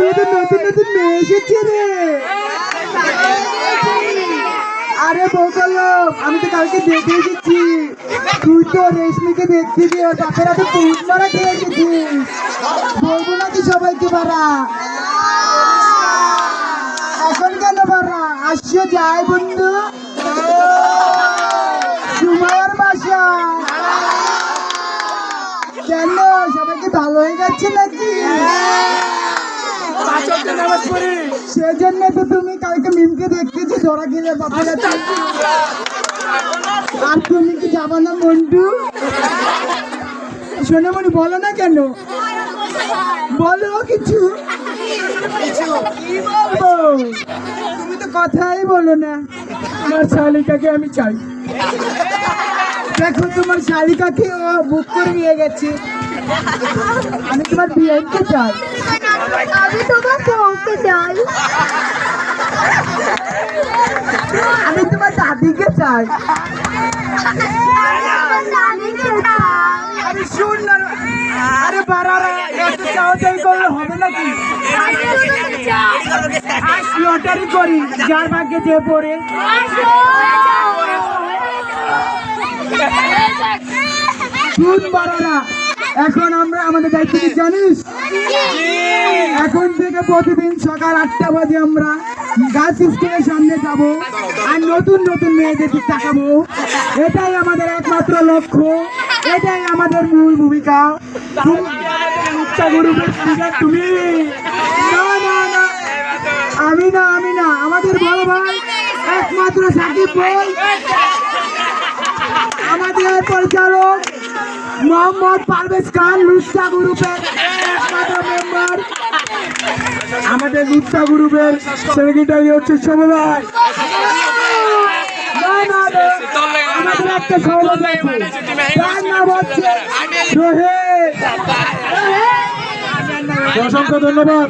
তো নতুন নতুন মেয়ে এসেছে রে আরে বকালো আমি তো কালকে দেখে এসেছি। তুই তো রেশমিকে দেখতে গিয়ে ওর বাপের হাতে পুষ মারা খেয়ে এসেছিস বলব নাকি সবাইকে বাড়া। এখন কেন বাড়া? আসছো যায় বন্ধু। সুমায়ের বাসা। কেন? সবাইকে ভালো হয়ে যাচ্ছে নাকি? সেজন্য তো তুমি কালকে মিমকে দেখতেছি ধরা গেলে বাপের আর তুমি কি যাবা না মন্টু? সোনামণি বলো না কেন? বলো কিছু। তুমি তো কথাই বলো না। আমার শালিকাকে আমি চাই। দেখো তোমার শালিকাকে ও বুক করে নিয়ে গেছে। আমি তোমার বিয়েকে চাই। আমি তোমার বউকে চাই আমি তোমার দাদিকে চাই। আরে শুন না, আরে বাড়ারা এত করলে হবে নাকি? লটারি করি, যার ভাগ্যে যে পড়ে। শুন বাড়ারা এখন আমরা আমাদের দায়িত্ব জানিস? এখন থেকে প্রতিদিন সকাল আটটা বাজে আমরা গাছ স্কুলের সামনে যাব আর নতুন নতুন মেয়েদের তাকাবো। এটাই আমাদের একমাত্র লক্ষ্য। এটাই আমাদের মূল ভূমিকা। তুমি আমি না আমি না। আমাদের বড় ভাই একমাত্র সাকিব বল আমাদের পরিচালক মোহাম্মদ পারভেজ খান লুস্তা গ্রুপের একমাত্র মেম্বার আমাদের লুস্তা গ্রুপের সেক্রেটারি হচ্ছে সমবায় আমাদের একটা সভাপতি আছে। তার নাম হচ্ছে রোহিত। অসংখ্য ধন্যবাদ।